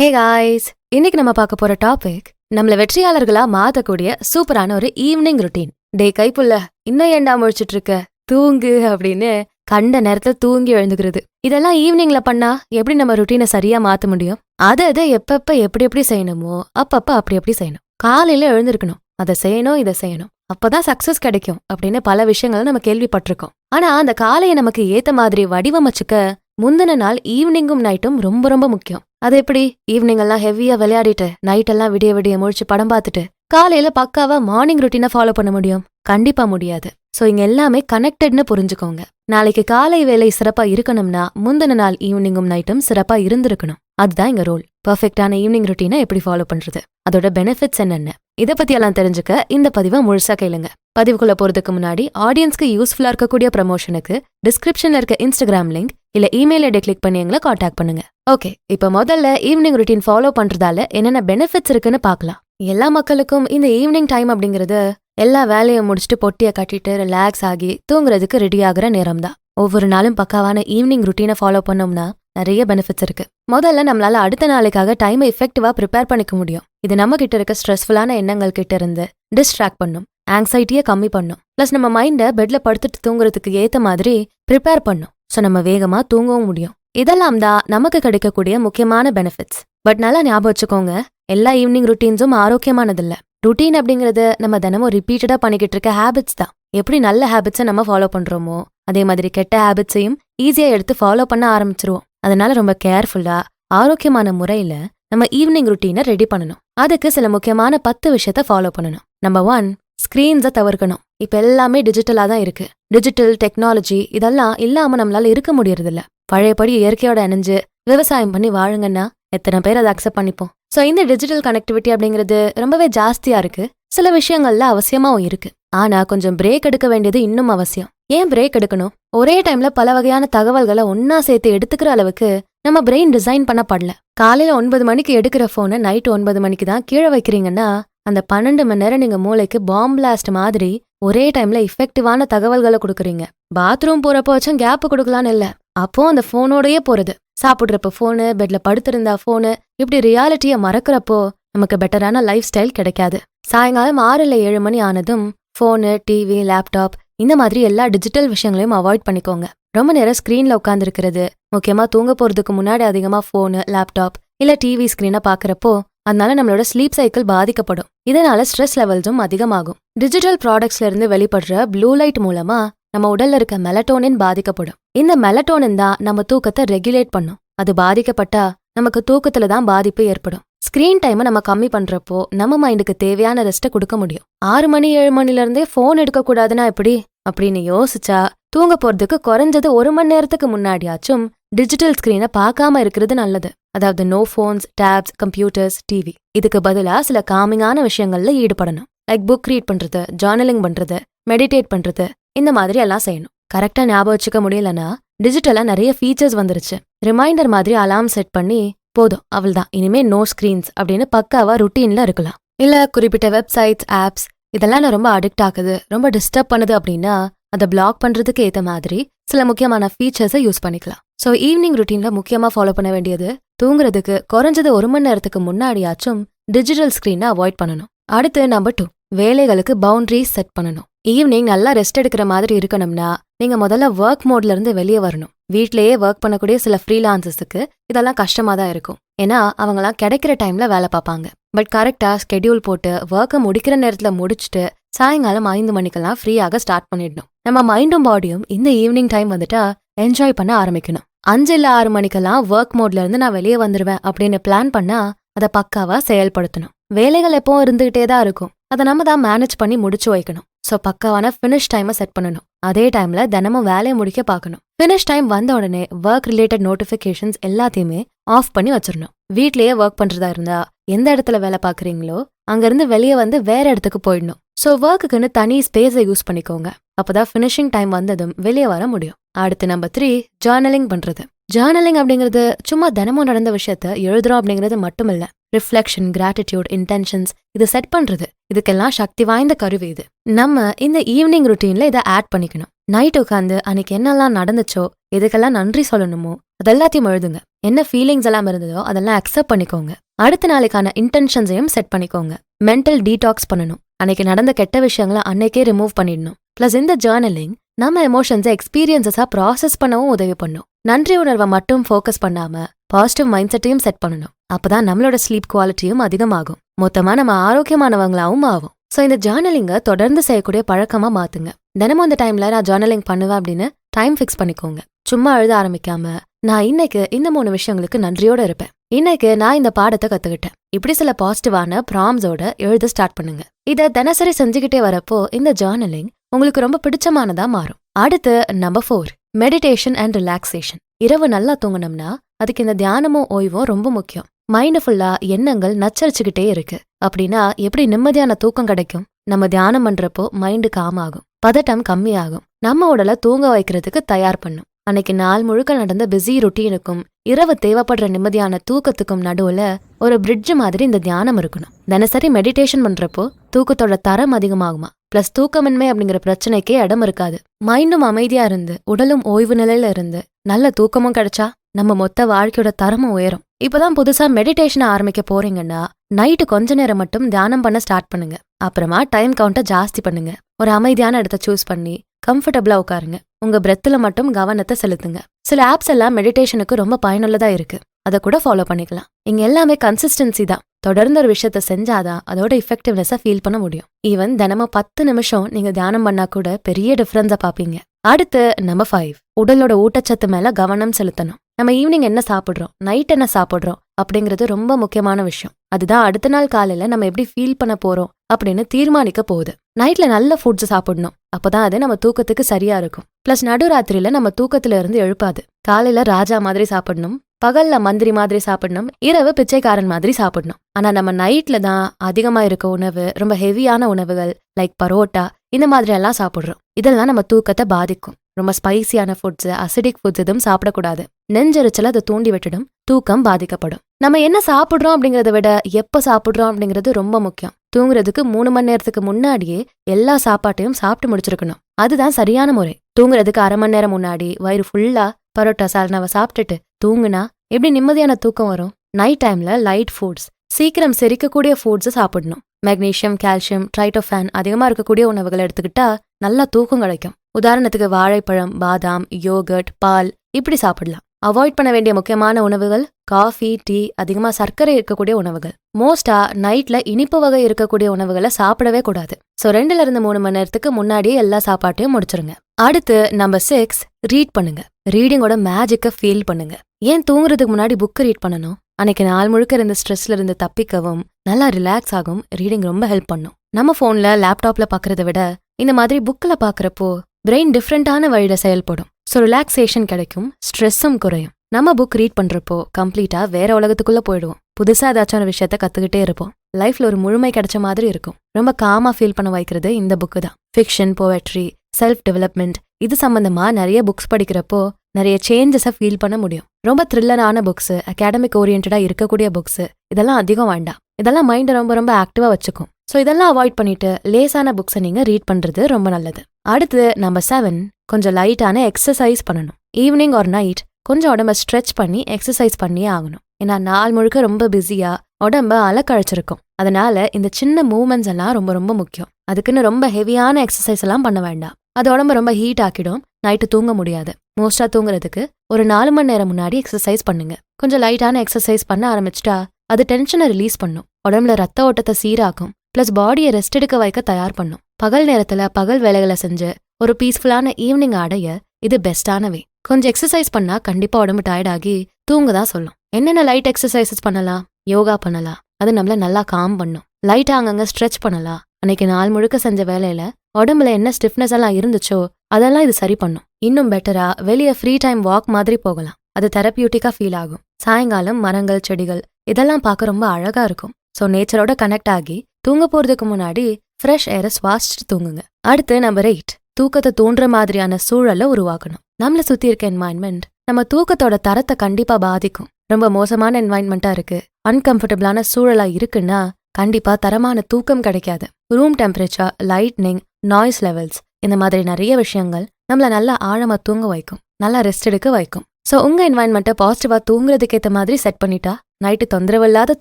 Hey guys இன்னைக்கு நம்ம பார்க்க போற டாபிக் நம்மள வெற்றியாளர்களா மாத்தக்கூடிய சூப்பரான ஒரு ஈவினிங் ருட்டீன் டே கைப்புள்ள இன்னும் ஏண்டா முழிச்சிட்டு இருக்க தூங்கு அப்படின்னு கண்ட நேரத்துல தூங்கி எழுந்துக்கிறது. இதெல்லாம் ஈவினிங்ல பண்ணா எப்படி நம்ம ருட்டீனை சரியா மாத்த முடியும்? அதை அதை எப்பப்ப எப்படி எப்படி செய்யணுமோ அப்பப்ப அப்படி எப்படி செய்யணும். காலையில எழுந்திருக்கணும். அதை செய்யணும் இதை செய்யணும். அப்பதான் சக்சஸ் கிடைக்கும் அப்படின்னு பல விஷயங்களை நம்ம கேள்விப்பட்டிருக்கோம். ஆனா அந்த காலையை நமக்கு ஏத்த மாதிரி வடிவமைச்சுக்க முந்தின நாள் ஈவினிங்கும் நைட்டும் ரொம்ப ரொம்ப முக்கியம். அது எப்படி? ஈவினிங் எல்லாம் ஹெவியா விளையாடிட்டு நைட் எல்லாம் விடிய விடிய முழிச்சு படம் பார்த்துட்டு. காலையில பக்காவா மார்னிங் ருட்டீனை ஃபாலோ பண்ண முடியும். கண்டிப்பா முடியாது. சோ இங்க எல்லாமே கனெக்டட்னு புரிஞ்சுக்கோங்க. நாளைக்கு காலை வேலை சிறப்பா இருக்கணும்னா முந்தின நாள் ஈவினிங்கும் நைட்டும் சிறப்பா இருந்திருக்கணும். அதுதான் இங்க ரோல் பர்ஃபெக்டான ஈவினிங் ருட்டீனை எப்படி ஃபாலோ பண்றது? அதோட பெனிஃபிட்ஸ் என்னென்ன? இத பத்தி எல்லாம் தெரிஞ்சுக்க இந்த பதிவை முழுசா கேளுங்க. பதிவுக்குள்ள போறதுக்கு முன்னாடி ஆடியன்ஸ்க்கு யூஸ்ஃபுல்லா இருக்கக்கூடிய ப்ரமோஷனுக்கு டிஸ்கிரிப்ஷன்ல இருக்க இன்ஸ்டாகிராம் லிங்க் இல்ல இமெயில் ஐடி கிளிக் பண்ணி எங்களை காண்டாக்ட் பண்ணுங்க. ஓகே இப்ப முதல்ல ஈவினிங் ருட்டீன் ஃபாலோ பண்றதால என்னென்ன பெனிஃபிட்ஸ் இருக்குன்னு பார்க்கலாம். எல்லா மக்களுக்கும் இந்த ஈவினிங் டைம் அப்படிங்கிறது எல்லா வேலையும் முடிச்சுட்டு பொட்டிய கட்டிட்டு ரிலாக்ஸ் ஆகி தூங்குறதுக்கு ரெடி ஆகுற நேரம் தான் ஒவ்வொரு நாளும் பக்காவான ஈவினிங் ருட்டீனை ஃபாலோ பண்ணோம்னா நிறைய பெனிஃபிட்ஸ் இருக்கு. முதல்ல நம்மளால அடுத்த நாளைக்காக டைமை எஃபெக்டிவா ப்ரிப்பேர் பண்ணிக்க முடியும். இது நம்ம கிட்ட இருக்க ஸ்ட்ரெஸ்ஃபுல்லான எண்ணங்கள் கிட்ட இருந்து டிஸ்ட்ராக்ட் பண்ணும். ஆங்ஸைட்டியை கம்மி பண்ணும். பிளஸ் நம்ம மைண்டை பெட்ல படுத்துட்டு தூங்குறதுக்கு ஏத்த மாதிரி ப்ரிப்பேர் பண்ணும். ஸோ நம்ம வேகமா தூங்கவும் முடியும். இதெல்லாம் தான் நமக்கு கிடைக்கக்கூடிய முக்கியமான பெனிஃபிட்ஸ் பட் நல்லா ஞாபகம் வச்சுக்கோங்க எல்லா ஈவினிங் ருட்டீன்ஸும் ஆரோக்கியமானதில்ல. ருட்டீன் அப்படிங்கிறது நம்ம தினமும் ரிப்பீட்டடா பண்ணிக்கிட்டு இருக்க ஹேபிட்ஸ் தான். எப்படி நல்ல ஹேபிட்ஸை நம்ம ஃபாலோ பண்றோமோ அதே மாதிரி கெட்ட ஹேபிட்ஸையும் ஈஸியா எடுத்து ஃபாலோ பண்ண ஆரம்பிச்சிருவோம். அதனால ரொம்ப கேர்ஃபுல்லா ஆரோக்கியமான முறையில நம்ம ஈவினிங் ருட்டீனை ரெடி பண்ணணும். அதுக்கு சில முக்கியமான பத்து விஷயத்த ஃபாலோ பண்ணணும். நம்பர் ஒன் ஸ்கிரீன்ஸை தவிர்க்கணும். இப்ப எல்லாமே டிஜிட்டலா தான் இருக்கு. டிஜிட்டல் டெக்னாலஜி இதெல்லாம் இல்லாம நம்மளால இருக்க முடியறதில்ல. பழையபடி இயற்கையோட இணைஞ்சு விவசாயம் பண்ணி வாழுங்கன்னா எத்தனை பேர் அதை அக்செப்ட் பண்ணிப்போம். ஸோ இந்த டிஜிட்டல் கனெக்டிவிட்டி அப்படிங்கிறது ரொம்பவே ஜாஸ்தியா இருக்கு. சில விஷயங்கள்ல அவசியமாவும் இருக்கு. ஆனா கொஞ்சம் பிரேக் எடுக்க வேண்டியது இன்னும் அவசியம். ஏன் பிரேக் எடுக்கணும்? ஒரே டைம்ல பல வகையான தகவல்களை ஒன்னா சேர்த்து எடுத்துக்கிற அளவுக்கு நம்ம பிரெயின் டிசைன் பண்ணப்படல. காலையில ஒன்பது மணிக்கு எடுக்கிற போனை நைட் ஒன்பது மணிக்கு தான் கீழே வைக்கிறீங்கன்னா அந்த பன்னெண்டு மணி நேரம் நீங்க மூளைக்கு பாம் பிளாஸ்ட் மாதிரி ஒரே டைம்ல இஃபெக்டிவான தகவல்களை கொடுக்குறீங்க. பாத்ரூம் போறப்போ வச்சும் கேப் கொடுக்கலான்னு இல்ல. அப்போ அந்த போனோடயே போறது. சாப்பிடுறப்ப போனு பெட்ல படுத்திருந்தா போனு இப்படி ரியாலிட்டியை மறக்கிறப்போ நமக்கு பெட்டரான லைஃப் ஸ்டைல் கிடைக்காது. சாயங்காலம் ஆறு இல்ல ஏழு மணி ஆனதும் ஃபோனு டிவி லேப்டாப் இந்த மாதிரி எல்லா டிஜிட்டல் விஷயங்களையும் அவாய்ட் பண்ணிக்கோங்க. ரொம்ப நேரம் ஸ்க்ரீன்ல உட்காந்துருக்கிறது முக்கியமா தூங்க போறதுக்கு முன்னாடி அதிகமா ஃபோனு லேப்டாப் இல்ல டிவி ஸ்க்ரீனை பாக்குறப்போ அதனால நம்மளோட ஸ்லீப் சைக்கிள் பாதிக்கப்படும். இதனால ஸ்ட்ரெஸ் லெவல்ஸும் அதிகமாகும். டிஜிட்டல் ப்ராடக்ட்ஸ்ல இருந்து வெளிப்படுற ப்ளூ லைட் மூலமா நம்ம உடல்ல இருக்க மெலட்டோனின் பாதிக்கப்படும். இந்த மெலட்டோனின் தான் நம்ம தூக்கத்தை ரெகுலேட் பண்ணும். அது பாதிக்கப்பட்டா நமக்கு தூக்கத்துல தான் பாதிப்பு ஏற்படும். ஸ்கிரீன் டைமை நம்ம கம்மி பண்றப்போ நம்ம மைண்டுக்கு தேவையான ரெஸ்ட்டை கொடுக்க முடியும். ஆறு மணி ஏழு மணில இருந்தே ஃபோன் எடுக்க கூடாதுன்னா எப்படி? அப்படின்னு யோசிச்சா தூங்க போறதுக்கு குறைஞ்சது ஒரு மணி நேரத்துக்கு முன்னாடியாச்சும் டிஜிட்டல் ஸ்கிரீனை பார்க்காம இருக்கிறது நல்லது. அதாவது no phones tabs computers TV இதுக்கு பதிலா சில காமிங்கான விஷயங்கள்ல ஈடுபடணும். லைக் புக் ரீட் பண்றது ஜேர்னலிங் பண்றது மெடிடேட் பண்றது இந்த மாதிரி எல்லாம் செய்யணும். கரெக்டா ஞாபகம் வச்சுக்க முடியலன்னா டிஜிட்டலா நிறைய ஃபீச்சர்ஸ் வந்துருச்சு. ரிமைண்டர் மாதிரி அலாம் செட் பண்ணி போதும் அவள்தான் இனிமே நோ ஸ்கிரீன்ஸ் அப்படின்னு பக்காவா ருட்டீன்ல இருக்கலாம். இல்ல குறிப்பிட்ட வெப்சைட்ஸ் ஆப்ஸ் இதெல்லாம் நான் ரொம்ப அடிக்ட் ஆகுது ரொம்ப டிஸ்டர்ப் பண்ணுது அப்படின்னா அதை பிளாக் பண்றதுக்கு ஏத்த மாதிரி சில முக்கியமான ஃபீச்சர்ஸை யூஸ் பண்ணிக்கலாம். ஸோ ஈவினிங் ருட்டீன்ல முக்கியமா ஃபாலோ பண்ண வேண்டியது தூங்குறதுக்கு குறைஞ்சது ஒரு மணி நேரத்துக்கு முன்னாடியாச்சும் டிஜிட்டல் ஸ்கிரீனை அவாய்ட் பண்ணணும். அடுத்து நம்பர் டூ வேலைகளுக்கு பவுண்டரிஸ் செட் பண்ணணும். ஈவினிங் நல்லா ரெஸ்ட் எடுக்கிற மாதிரி இருக்கணும்னா நீங்க முதல்ல ஒர்க் மோட்ல இருந்து வெளியே வரணும். வீட்லயே ஒர்க் பண்ணக்கூடிய சில ஃப்ரீலான்சஸுக்கு இதெல்லாம் கஷ்டமா தான் இருக்கும். ஏன்னா அவங்களாம் கிடைக்கிற டைம்ல வேலை பார்ப்பாங்க. பட் கரெக்டா ஸ்கெடியூல் போட்டு ஒர்க்கை முடிக்கிற நேரத்துல முடிச்சுட்டு சாயங்காலம் ஐந்து மணிக்கெல்லாம் ஃப்ரீயாக ஸ்டார்ட் பண்ணிடணும். நம்ம மைண்டும் பாடியும் இந்த ஈவினிங் டைம் வந்துட்டா என்ஜாய் பண்ண ஆரம்பிக்கணும். அஞ்சு இல்ல ஆறு மணிக்கெல்லாம் ஒர்க் மோட்ல இருந்து நான் வெளியே வந்துருவேன் அப்படின்னு பிளான் பண்ணா அதை பக்காவா செயல்படுத்தணும். வேலைகள் எப்பவும் இருந்துகிட்டே தான் இருக்கும். அதை நம்ம தான் மேனேஜ் பண்ணி முடிச்சு வைக்கணும். ஸோ பக்காவான ஃபினிஷ் டைமை செட் பண்ணணும். அதே டைம்ல தினமும் வேலையை முடிக்க பார்க்கணும். ஃபினிஷ் டைம் வந்த உடனே ஒர்க் ரிலேட்டட் நோட்டிஃபிகேஷன்ஸ் எல்லாத்தையுமே ஆஃப் பண்ணி வச்சிடணும். வீட்லயே ஒர்க் பண்றதா இருந்தா எந்த இடத்துல வேலை பார்க்குறீங்களோ அங்கிருந்து வெளியே வந்து வேற இடத்துக்கு போயிடணும். ஸோ ஒர்க்குக்குன்னு தனி ஸ்பேஸை யூஸ் பண்ணிக்கோங்க. அப்போதான் ஃபினிஷிங் டைம் வந்ததும் வெளியே வர முடியும். அடுத்து நம்பர் த்ரீ ஜேர்னலிங் பண்ணுறது ஜேர்னலிங் அப்படிங்கிறது சும்மா தினமும் நடந்த விஷயத்த எழுதுறோம் அப்படிங்கிறது மட்டும் இல்லை ரிஃப்ளெக்ஷன் கிராட்டிடியூட் இன்டென்ஷன்ஸ் இது செட் பண்ணுறது இதுக்கெல்லாம் சக்தி வாய்ந்த கருவி இது. நம்ம இந்த ஈவினிங் ருட்டீன்ல இதை ஆட் பண்ணிக்கணும். நைட் உட்காந்து அன்னைக்கு என்னெல்லாம் நடந்துச்சோ எதுக்கெல்லாம் நன்றி சொல்லணுமோ அதெல்லாத்தையும் எழுதுங்க. என்ன ஃபீலிங்ஸ் எல்லாம் இருந்ததோ அதெல்லாம் அக்செப்ட் பண்ணிக்கோங்க. அடுத்த நாளைக்கான இன்டென்ஷன்ஸையும் செட் பண்ணிக்கோங்க. மென்டல் டீடாக்ஸ் பண்ணணும். அன்னைக்கு நடந்த கெட்ட விஷயங்களை அன்னைக்கே ரிமூவ் பண்ணிடணும். ப்ளஸ் இந்த ஜேர்னலிங் நம்ம எமோஷன்ஸை எக்ஸ்பீரியன்சஸா ப்ராசஸ் பண்ணவும் உதவி பண்ணும். நன்றி உணர்வை மட்டும் ஃபோக்கஸ் பண்ணாம பாசிட்டிவ் மைண்ட் செட்டையும் செட் பண்ணணும். அப்பதான் நம்மளோட ஸ்லீப் குவாலிட்டியும் அதிகமாகும். மொத்தமா நம்ம ஆரோக்கியமானவங்களாவும் ஆகும் ஸோ இந்த ஜேர்னலிங்கை தொடர்ந்து செய்யக்கூடிய பழக்கமா மாத்துங்க. தினமும் அந்த டைம்ல நான் ஜேர்னலிங் பண்ணுவேன் அப்படின்னு டைம் ஃபிக்ஸ் பண்ணிக்கோங்க. சும்மா எழுத ஆரம்பிக்காம நான் இன்னைக்கு இந்த மூணு விஷயங்களுக்கு நன்றியோட இருப்பேன். இன்னைக்கு நான் இந்த பாடத்தை கத்துக்கிட்டேன். இப்படி சில பாசிட்டிவான ப்ராம்ஸோட எழுத ஸ்டார்ட் பண்ணுங்க. இத தினசரி செஞ்சுக்கிட்டே வரப்போ இந்த ஜேர்னலிங் உங்களுக்கு ரொம்ப பிடிச்சமானதா மாறும். அடுத்து number four meditation and relaxation இரவு நல்லா தூங்கணும்னா அதுக்கு இந்த தியானமும் ஓய்வும் ரொம்ப முக்கியம். மைண்ட் ஃபுல்லா எண்ணங்கள் நச்சரிச்சுக்கிட்டே இருக்கு. அப்படின்னா எப்படி நிம்மதியான தூக்கம் கிடைக்கும்? நம்ம தியானம் பண்றப்போ மைண்டு காம் ஆகும். பதட்டம் கம்மியாகும். நம்ம உடலை தூங்க வைக்கிறதுக்கு தயார் பண்ணும். அன்னைக்கு நாள் முழுக்க நடந்த பிஸி ருட்டீனுக்கும் இரவு தேவைப்படுற நிம்மதியான தூக்கத்துக்கும் நடுவுல ஒரு பிரிட்ஜ் மாதிரி இந்த தியானம் இருக்கணும். தினசரி மெடிடேஷன் பண்றப்போ தூக்கத்தோட தரம் அதிகமாகுமா? பிளஸ் தூக்கமின்மை அப்படிங்கிற பிரச்சனைக்கே இடம் இருக்காது. மைண்டும் அமைதியா இருந்து உடலும் ஓய்வு நிலையில இருந்து நல்ல தூக்கமும் கிடைச்சா நம்ம மொத்த வாழ்க்கையோட தரமும் உயரும். இப்பதான் புதுசா மெடிடேஷனை ஆரம்பிக்க போறீங்கன்னா நைட்டு கொஞ்ச நேரம் மட்டும் தியானம் பண்ண ஸ்டார்ட் பண்ணுங்க. அப்புறமா டைம் கவுண்ட்டை ஜாஸ்தி பண்ணுங்க. ஒரு அமைதியான இடத்த சூஸ் பண்ணி கம்ஃபர்டபுளா உட்காருங்க. உங்க பிரெத்தில் மட்டும் கவனத்தை செலுத்துங்க. சில ஆப்ஸ் எல்லாம் மெடிடேஷனுக்கு ரொம்ப பயனுள்ளதா இருக்கு. அதை கூட ஃபாலோ பண்ணிக்கலாம். இங்க எல்லாமே கன்சிஸ்டன்சி தான். தொடர்ந்து ஒரு விஷயத்த செஞ்சாதான் அதோட இஃபெக்டிவ்னஸை ஃபீல் பண்ண முடியும். ஈவன் தினமும் பத்து நிமிஷம் நீங்க தியானம் பண்ணா கூட பெரிய டிஃபரன்ஸை பாப்பீங்க. அடுத்து நம்பர் ஃபைவ் உடலோட ஊட்டச்சத்து மேல கவனம் செலுத்தணும். நம்ம ஈவினிங் என்ன சாப்பிடுறோம்? நைட் என்ன சாப்பிடுறோம்? அப்படிங்கிறது ரொம்ப முக்கியமான விஷயம். அதுதான் அடுத்த நாள் காலையில நம்ம எப்படி ஃபீல் பண்ண போறோம் அப்படின்னு தீர்மானிக்க போகுது. நைட்ல நல்ல ஃபுட்ஸ் சாப்பிடணும். அப்பதான் அது நம்ம தூக்கத்துக்கு சரியா இருக்கும். பிளஸ் நடுராத்திரியில நம்ம தூக்கத்துல இருந்து எழுப்பாது. காலையில ராஜா மாதிரி சாப்பிடணும் பகல்ல மந்திரி மாதிரி சாப்பிடணும் இரவு பிச்சைக்காரன் மாதிரி சாப்பிடணும். ஆனா நம்ம நைட்ல தான் அதிகமா இருக்க உணவு ரொம்ப ஹெவியான உணவுகள் லைக் பரோட்டா இந்த மாதிரி எல்லாம் சாப்பிடுறோம். இதெல்லாம் நம்ம தூக்கத்தை பாதிக்கும். ரொம்ப ஸ்பைசியான ஃபுட்ஸ் அசிடிக் ஃபுட்ஸ் எதுவும் சாப்பிடக்கூடாது. நெஞ்சரிச்சல அதை தூண்டி விட்டுடும் தூக்கம் பாதிக்கப்படும். நம்ம என்ன சாப்பிடுறோம் அப்படிங்கறத விட எப்ப சாப்பிடுறோம் அப்படிங்கிறது ரொம்ப முக்கியம். தூங்குறதுக்கு மூணு மணி நேரத்துக்கு முன்னாடியே எல்லா சாப்பாட்டையும் சாப்பிட்டு முடிச்சிருக்கணும். அதுதான் சரியான முறை. தூங்குறதுக்கு அரை மணி நேரம் முன்னாடி வயிறு ஃபுல்லா பரோட்டா சால்னாவை சாப்பிட்டுட்டு தூங்குனா எப்படி நிம்மதியான தூக்கம் வரும்? நைட் டைம்ல லைட் ஃபுட்ஸ் சீக்கிரம் செரிக்கக்கூடிய ஃபுட்ஸ் சாப்பிடணும். மெக்னீஷியம் கால்சியம் ட்ரைட்டோஃபேன் அதிகமா இருக்கக்கூடிய உணவுகளை எடுத்துக்கிட்டா நல்லா தூக்கம் கிடைக்கும். உதாரணத்துக்கு வாழைப்பழம் பாதாம் யோகர்ட் பால் இப்படி சாப்பிடலாம். அவாய்ட் பண்ண வேண்டிய முக்கியமான உணவுகள் காஃபி டீ அதிகமா சர்க்கரை இருக்கக்கூடிய உணவுகள். மோஸ்டா நைட்ல இனிப்பு வகை இருக்கக்கூடிய உணவுகளை சாப்பிடவே கூடாது. ஸோ ரெண்டுல இருந்து மூணு மணி நேரத்துக்கு முன்னாடியே எல்லா சாப்பாட்டையும் முடிச்சிருங்க. அடுத்து நம்பர் சிக்ஸ் ரீட் பண்ணுங்க. ரீடிங்கோட மேஜிக்க ஃபீல் பண்ணுங்க. ஏன் தூங்குறதுக்கு முன்னாடி புக் ரீட் பண்ணணும்? அன்னைக்கு நாள் முழுக்க இருந்த ஸ்ட்ரெஸ்ல இருந்து தப்பிக்கவும் நல்லா ரிலாக்ஸ் ஆகும் ரீடிங் ரொம்ப ஹெல்ப் பண்ணும். நம்ம போன்ல லேப்டாப்ல பாக்குறத விட இந்த மாதிரி புக்ல பாக்குறப்போ பிரெயின் டிஃப்ரெண்டான வழியில செயல்படும். ஸோ ரிலாக்ஸேஷன் கிடைக்கும் ஸ்ட்ரெஸ்ஸும் குறையும். நம்ம புக் ரீட் பண்ணுறப்போ கம்ப்ளீட்டாக வேற உலகத்துக்குள்ளே போயிடுவோம். புதுசாக ஏதாச்சும் ஒரு விஷயத்த கற்றுக்கிட்டே இருப்போம். லைஃப்பில் ஒரு முழுமை கிடைச்ச மாதிரி இருக்கும். ரொம்ப காமாக ஃபீல் பண்ண வைக்கிறது இந்த புக்கு தான். ஃபிக்ஷன் போவெட்ரி செல்ஃப் டெவலப்மெண்ட் இது சம்மந்தமாக நிறைய புக்ஸ் படிக்கிறப்போ நிறைய சேஞ்சஸை ஃபீல் பண்ண முடியும். ரொம்ப த்ரில்லரான புக்ஸ் அகாடமிக் ஓரியன்டாக இருக்கக்கூடிய புக்ஸ் இதெல்லாம் அதிகம் வேண்டாம். இதெல்லாம் மைண்டை ரொம்ப ரொம்ப ஆக்டிவாக வச்சுக்கும். ஸோ இதெல்லாம் அவாய்ட் பண்ணிட்டு லேசான புக்ஸை நீங்கள் ரீட் பண்ணுறது ரொம்ப நல்லது. அடுத்து நம்பர் செவன் கொஞ்சம் லைட்டான எக்ஸசைஸ் பண்ணணும். ஈவினிங் ஒரு நைட் கொஞ்சம் உடம்ப ஸ்ட்ரெச் பண்ணி எக்ஸசைஸ் பண்ணியே ஆகணும். ஏன்னா நாள் முழுக்க ரொம்ப பிஸியா உடம்ப அலக்கழிச்சிருக்கும். அதனால இந்த சின்ன மூவ்மெண்ட்ஸ் எல்லாம் ரொம்ப ரொம்ப முக்கியம். அதுக்குன்னு ரொம்ப ஹெவியான எக்ஸசைஸ் எல்லாம் பண்ண வேண்டாம். அது உடம்ப ரொம்ப ஹீட் ஆக்கிடும். நைட்டு தூங்க முடியாது. மோஸ்டா தூங்குறதுக்கு ஒரு நாலு மணி நேரம் முன்னாடி எக்ஸசைஸ் பண்ணுங்க. கொஞ்சம் லைட்டான எக்ஸசைஸ் பண்ண ஆரம்பிச்சிட்டா அது டென்ஷனை ரிலீஸ் பண்ணும். உடம்புல ரத்த ஓட்டத்தை சீராக்கும். பிளஸ் பாடியை ரெஸ்ட் எடுக்க வைக்க தயார் பண்ணும். பகல் நேரத்துல பகல் வேலைகளை செஞ்சு ஒரு பீஸ்ஃபுல்லான ஈவினிங் அடைய இது பெஸ்டானவே கொஞ்சம் எக்ஸசைஸ் பண்ணா கண்டிப்பா உடம்பு டயர்ட் ஆகி தூங்க தான் சொல்லும். என்னென்ன லைட் எக்ஸசைசஸ் பண்ணலாம்? யோகா பண்ணலாம். அது நம்மள நல்லா காம் பண்ணும். லைட்டா அங்கங்க ஸ்ட்ரெச் பண்ணலாம். அன்னைக்கு நாள் முழுக்க செஞ்ச வேலையில உடம்புல என்ன ஸ்டிஃப்னஸ் எல்லாம் இருந்துச்சோ அதெல்லாம் இது சரி பண்ணும். இன்னும் பெட்டரா வெளியே ஃப்ரீ டைம் வாக் மாதிரி போகலாம். அது தெரப்பியூட்டிக்கா ஃபீல் ஆகும். சாயங்காலம் மரங்கள் செடிகள் இதெல்லாம் பார்க்க ரொம்ப அழகா இருக்கும். ஸோ நேச்சரோட கனெக்ட் ஆகி தூங்க போறதுக்கு முன்னாடி ஃப்ரெஷ் ஏரை சுவாசிச்சுட்டு தூங்குங்க. அடுத்து நம்பர் எயிட் தூக்கத்தை தூண்டுற மாதிரியான சூழலை உருவாக்கணும். நம்மள சுத்தி இருக்க என்வாயன்மெண்ட் நம்ம தூக்கத்தோட தரத்தை கண்டிப்பா பாதிக்கும். ரொம்ப மோசமான என்வாயன்மெண்டா இருக்கு. அன்கம்ஃபர்டபுளான சூழலா இருக்குன்னா கண்டிப்பா தரமான தூக்கம் கிடைக்காது. Room temperature lightning noise levels இந்த மாதிரி நிறைய விஷயங்கள் நம்மள நல்லா ஆழமா தூங்க வைக்கும். நல்லா ரெஸ்ட் எடுக்க வைக்கும். ஸோ உங்க என்வாயன்மெண்ட்டை பாசிட்டிவா தூங்குறதுக்கு ஏத்த மாதிரி செட் பண்ணிட்டா நைட்டு தொந்தரவில்லாத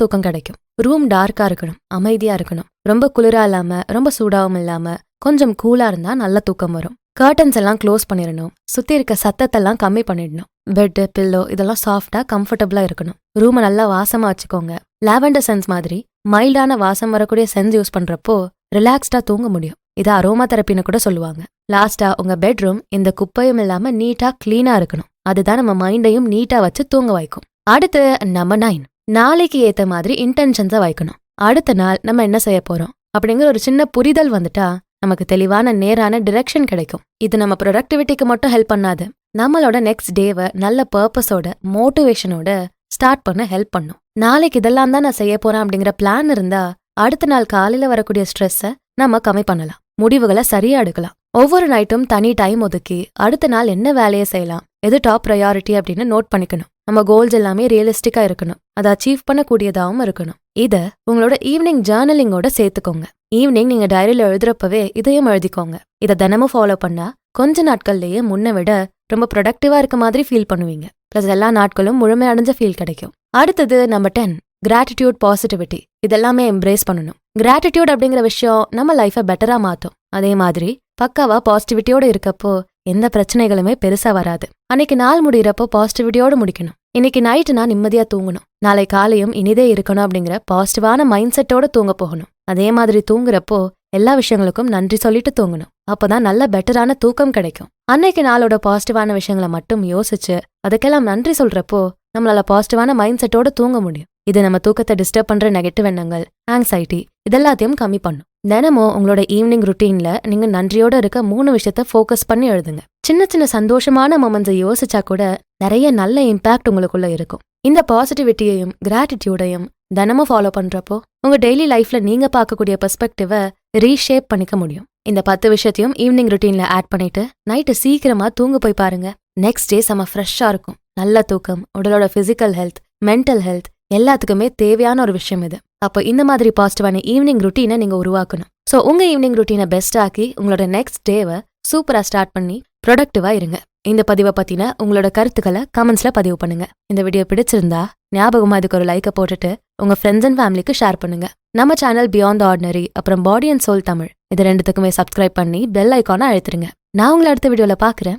தூக்கம் கிடைக்கும். ரூம் டார்க்கா இருக்கணும் அமைதியா இருக்கணும். ரொம்ப குளிரா இல்லாம ரொம்ப சூடாவும் இல்லாம கொஞ்சம் கூலா இருந்தா நல்ல தூக்கம் வரும். கர்டன்ஸ் எல்லாம் க்ளோஸ் பண்ணிடணும் சுத்தி இருக்க சத்தத்தெல்லாம் கம்மி பண்ணிடணும். பெட்டு பில்லோ இதெல்லாம் சாஃப்டா கம்ஃபர்டபுளா இருக்கணும். ரூமை நல்லா வாசமா வச்சுக்கோங்க. லாவெண்டர் சென்ஸ் மாதிரி மைல்டான வாசம் வரக்கூடிய சென்ஸ் யூஸ் பண்றப்போ ரிலாக்ஸ்டா தூங்க முடியும். இது அரோமா தெரப்பின்னு கூட சொல்லுவாங்க. லாஸ்டா உங்க பெட்ரூம் இந்த குப்பையும் இல்லாம நீட்டா கிளீனா இருக்கணும். அதுதான் நம்ம மைண்டையும் நீட்டா வச்சு தூங்க வைக்கும். அடுத்து நம்ம நைன் நாளைக்கு ஏத்த மாதிரி இன்டென்ஷன்ஸை வைக்கணும். அடுத்த நாள் நம்ம என்ன செய்ய போறோம்? அப்படிங்கிற ஒரு சின்ன புரிதல் வந்துட்டா நமக்கு தெளிவான நேரான டிரெக்ஷன் கிடைக்கும். இது நம்ம ப்ரொடக்டிவிட்டிக்கு மட்டும் ஹெல்ப் பண்ணாது. நம்மளோட நெக்ஸ்ட் டேவை நல்ல பர்பஸோட மோட்டிவேஷனோட ஸ்டார்ட் பண்ண ஹெல்ப் பண்ணும். நாளைக்கு இதெல்லாம் தான் நான் செய்ய போறேன் அப்படிங்கிற பிளான் இருந்தா அடுத்த நாள் காலையில வரக்கூடிய ஸ்ட்ரெஸ்ஸை நம்ம கம்மி பண்ணலாம். முடிவுகளை சரியா எடுக்கலாம். ஒவ்வொரு நைட்டும் தனி டைம் ஒதுக்கி அடுத்த நாள் என்ன வேலையை செய்யலாம் எது டாப் ப்ரையாரிட்டி அப்படின்னு நோட் பண்ணிக்கணும். நம்ம கோல்ஸ் எல்லாமே ரியலிஸ்டிக்கா இருக்கணும். அதை அச்சீவ் பண்ணக்கூடியதாகவும் இருக்கணும். இதை உங்களோட ஈவினிங் ஜேர்னலிங்கோட சேர்த்துக்கோங்க. ஈவினிங் நீங்க டைரியில எழுதுறப்பவே இதையும் எழுதிக்கோங்க. இதை தினமும் ஃபாலோ பண்ணா கொஞ்ச நாட்கள்லயே முன்ன விட ரொம்ப ப்ரொடக்டிவா இருக்க மாதிரி ஃபீல் பண்ணுவீங்க. ப்ளஸ் எல்லா நாட்களும் முழுமையடைஞ்ச ஃபீல் கிடைக்கும். அடுத்தது நம்பர் டென் கிராட்டிடியூட் பாசிட்டிவிட்டி இதெல்லாமே எம்ப்ரேஸ் பண்ணணும். கிராட்டிடியூட் அப்படிங்கிற விஷயம் நம்ம லைஃபை பெட்டரா மாத்தும். அதே மாதிரி பக்காவா பாசிட்டிவிட்டியோட இருக்கப்போ எந்த பிரச்சனைகளுமே பெருசா வராது. அன்னைக்கு நாள் முடியிறப்போ பாசிட்டிவிட்டியோடு முடிக்கணும். இன்னைக்கு நைட்டு நான் நிம்மதியா தூங்கணும். நாளை காலையும் இனிதே இருக்கணும் அப்படிங்கிற பாசிட்டிவான மைண்ட் செட்டோட தூங்க போகணும். அதே மாதிரி தூங்குறப்போ எல்லா விஷயங்களுக்கும் நன்றி சொல்லிட்டு தூங்கணும். அப்போதான் நல்ல பெட்டரான தூக்கம் கிடைக்கும். அன்னைக்கு நாளோட பாசிட்டிவான விஷயங்களை மட்டும் யோசிச்சு அதுக்கெல்லாம் நன்றி சொல்றப்போ நம்மளால பாசிட்டிவான மைண்ட் செட்டோட தூங்க முடியும். இது நம்ம தூக்கத்தை டிஸ்டர்ப் பண்ற நெகட்டிவ் எண்ணங்கள் ஆங்ஸைட்டி இதெல்லாத்தையும் கம்மி பண்ணும். தினமும் உங்களோட ஈவினிங் ருட்டீன்ல நீங்க நன்றியோட இருக்க மூணு விஷயத்த ஃபோக்கஸ் பண்ணி எழுதுங்க. சின்ன சின்ன சந்தோஷமான மொமெண்ட்ஸை யோசிச்சா கூட நிறைய நல்ல இம்பாக்ட் உங்களுக்குள்ள இருக்கும். இந்த பாசிட்டிவிட்டியையும் கிராட்டிடியூடையும் தினமும் ஃபாலோ பண்றப்போ உங்க டெய்லி லைஃப்ல நீங்க பார்க்கக்கூடிய பெர்ஸ்பெக்டிவை ரீஷேப் பண்ணிக்க முடியும். இந்த பத்து விஷயத்தையும் ஈவினிங் ருட்டீன்ல ஆட் பண்ணிட்டு நைட்டு சீக்கிரமா தூங்க போய் பாருங்க. நெக்ஸ்ட் டே செம ஃப்ரெஷ்ஷா இருக்கும். நல்ல தூக்கம் உடலோட பிசிக்கல் ஹெல்த் மென்டல் ஹெல்த் எல்லாத்துக்குமே தேவையான ஒரு விஷயம் இது. அப்போ இந்த மாதிரி பாசிட்டிவான ஈவினிங் ருட்டீனை நீங்க உருவாக்கணும். ஸோ உங்க ஈவினிங் ருட்டீனை பெஸ்ட் ஆக்கி உங்களோட நெக்ஸ்ட் டேவை சூப்பரா ஸ்டார்ட் பண்ணி ப்ரொடக்டிவா இருங்க. இந்த பதிவை பத்தின உங்களோட கருத்துக்களை கமெண்ட்ஸ்ல பதிவு பண்ணுங்க. இந்த வீடியோ பிடிச்சிருந்தா ஞாபகமா இதுக்கு ஒரு லைக்கை போட்டுட்டு உங்க ஃப்ரெண்ட்ஸ் அண்ட் ஃபேமிலிக்கு ஷேர் பண்ணுங்க. நம்ம சேனல் பியாண்ட் ஆர்டினரி அப்புறம் பாடி அண்ட் சோல் தமிழ் இது ரெண்டுத்துக்குமே சப்ஸ்கிரைப் பண்ணி பெல் ஐக்கானை அழுத்துருங்க. நான் உங்களை அடுத்த வீடியோல பாக்குறேன்